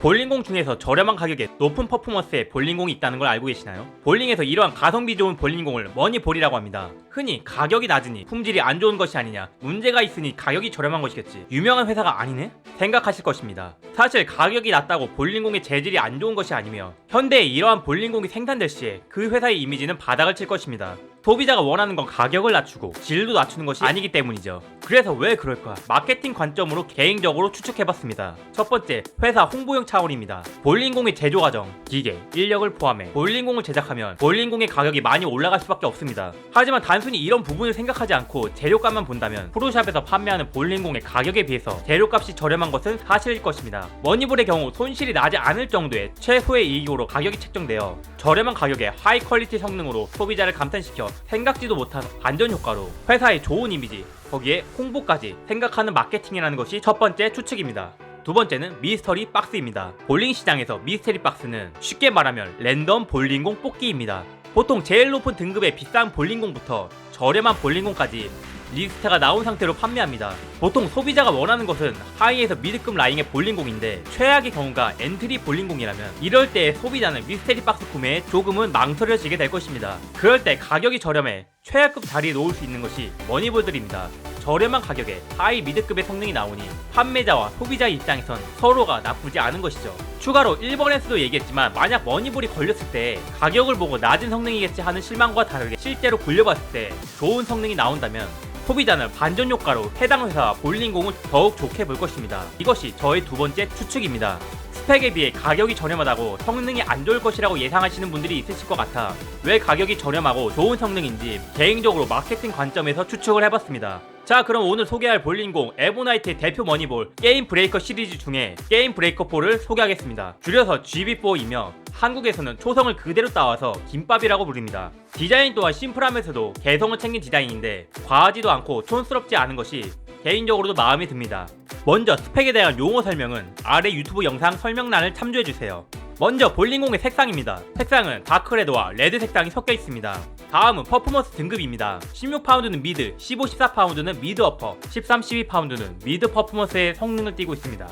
볼링공 중에서 저렴한 가격에 높은 퍼포먼스의 볼링공이 있다는 걸 알고 계시나요? 볼링에서 이러한 가성비 좋은 볼링공을 머니볼이라고 합니다. 흔히 가격이 낮으니 품질이 안 좋은 것이 아니냐, 문제가 있으니 가격이 저렴한 것이겠지. 유명한 회사가 아니네? 생각하실 것입니다. 사실 가격이 낮다고 볼링공의 재질이 안 좋은 것이 아니며 현대에 이러한 볼링공이 생산될 시에 그 회사의 이미지는 바닥을 칠 것입니다. 소비자가 원하는 건 가격을 낮추고 질도 낮추는 것이 아니기 때문이죠. 그래서 왜 그럴까? 마케팅 관점으로 개인적으로 추측해봤습니다. 첫 번째, 회사 홍보용 차원입니다. 볼링공의 제조 과정, 기계, 인력을 포함해 볼링공을 제작하면 볼링공의 가격이 많이 올라갈 수밖에 없습니다. 하지만 단 순히 이런 부분을 생각하지 않고 재료값만 본다면 프로샵에서 판매하는 볼링공의 가격에 비해서 재료값이 저렴한 것은 사실일 것입니다. 머니볼의 경우 손실이 나지 않을 정도의 최소의 이익으로 가격이 책정되어 저렴한 가격에 하이 퀄리티 성능으로 소비자를 감탄시켜 생각지도 못한 반전 효과로 회사의 좋은 이미지 거기에 홍보까지 생각하는 마케팅이라는 것이 첫 번째 추측입니다. 두 번째는 미스터리 박스입니다. 볼링 시장에서 미스터리 박스는 쉽게 말하면 랜덤 볼링공 뽑기입니다. 보통 제일 높은 등급의 비싼 볼링공부터 저렴한 볼링공까지 리스트가 나온 상태로 판매합니다. 보통 소비자가 원하는 것은 하이에서 미드급 라인의 볼링공인데 최악의 경우가 엔트리 볼링공이라면 이럴 때 소비자는 미스테리 박스 구매에 조금은 망설여지게 될 것입니다. 그럴 때 가격이 저렴해 최하급 자리에 놓을 수 있는 것이 머니볼들입니다. 저렴한 가격에 하이 미드급의 성능이 나오니 판매자와 소비자 입장에선 서로가 나쁘지 않은 것이죠. 추가로 1번에서도 얘기했지만 만약 머니볼이 걸렸을 때 가격을 보고 낮은 성능이겠지 하는 실망과 다르게 실제로 굴려봤을 때 좋은 성능이 나온다면 소비자는 반전 효과로 해당 회사와 볼링공을 더욱 좋게 볼 것입니다. 이것이 저의 두 번째 추측입니다. 스펙에 비해 가격이 저렴하다고 성능이 안 좋을 것이라고 예상하시는 분들이 있으실 것 같아 왜 가격이 저렴하고 좋은 성능인지 개인적으로 마케팅 관점에서 추측을 해봤습니다. 자 그럼 오늘 소개할 볼링공 에보나이트의 대표 머니볼 게임 브레이커 시리즈 중에 게임 브레이커 4를 소개하겠습니다. 줄여서 GB4이며 한국에서는 초성을 그대로 따와서 김밥이라고 부릅니다. 디자인 또한 심플하면서도 개성을 챙긴 디자인인데 과하지도 않고 촌스럽지 않은 것이 개인적으로도 마음에 듭니다. 먼저 스펙에 대한 용어 설명은 아래 유튜브 영상 설명란을 참조해주세요. 먼저 볼링공의 색상입니다. 색상은 다크레드와 레드 색상이 섞여 있습니다. 다음은 퍼포먼스 등급입니다. 16파운드는 미드, 15, 14파운드는 미드 어퍼, 13, 12파운드는 미드 퍼포먼스의 성능을 띠고 있습니다.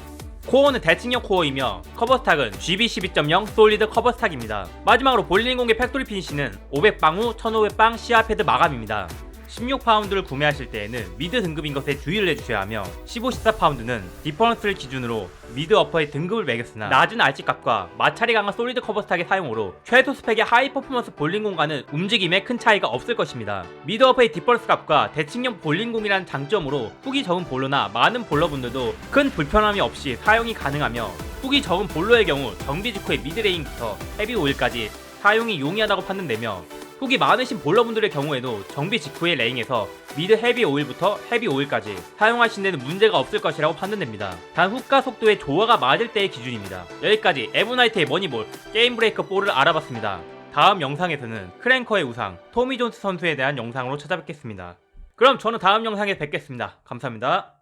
코어는 대칭형 코어이며 커버 스탁은 GB12.0 솔리드 커버 스탁입니다. 마지막으로 볼링공의 팩토리 피니시는 500방 후 1500방 시야 패드 마감입니다. 16파운드를 구매하실 때에는 미드 등급인 것에 주의를 해주셔야 하며 15, 14파운드는 디퍼런스를 기준으로 미드 어퍼의 등급을 매겼으나 낮은 RG값과 마찰이 강한 솔리드 커버 스탁의 사용으로 최소 스펙의 하이 퍼포먼스 볼링 공과는 움직임에 큰 차이가 없을 것입니다. 미드 어퍼의 디퍼런스 값과 대칭형 볼링 공이라는 장점으로 후기 적은 볼러나 많은 볼러분들도 큰 불편함이 없이 사용이 가능하며 후기 적은 볼러의 경우 정비 직후의 미드레인부터 헤비 오일까지 사용이 용이하다고 판단되며 후기 많으신 볼러분들의 경우에도 정비 직후의 레잉에서 미드 헤비 오일부터 헤비 오일까지 사용하신 데는 문제가 없을 것이라고 판단됩니다. 단 훅가 속도의 조화가 맞을 때의 기준입니다. 여기까지 에브나이트의 머니볼 게임 브레이커 4를 알아봤습니다. 다음 영상에서는 크랭커의 우상 토미 존스 선수에 대한 영상으로 찾아뵙겠습니다. 그럼 저는 다음 영상에 뵙겠습니다. 감사합니다.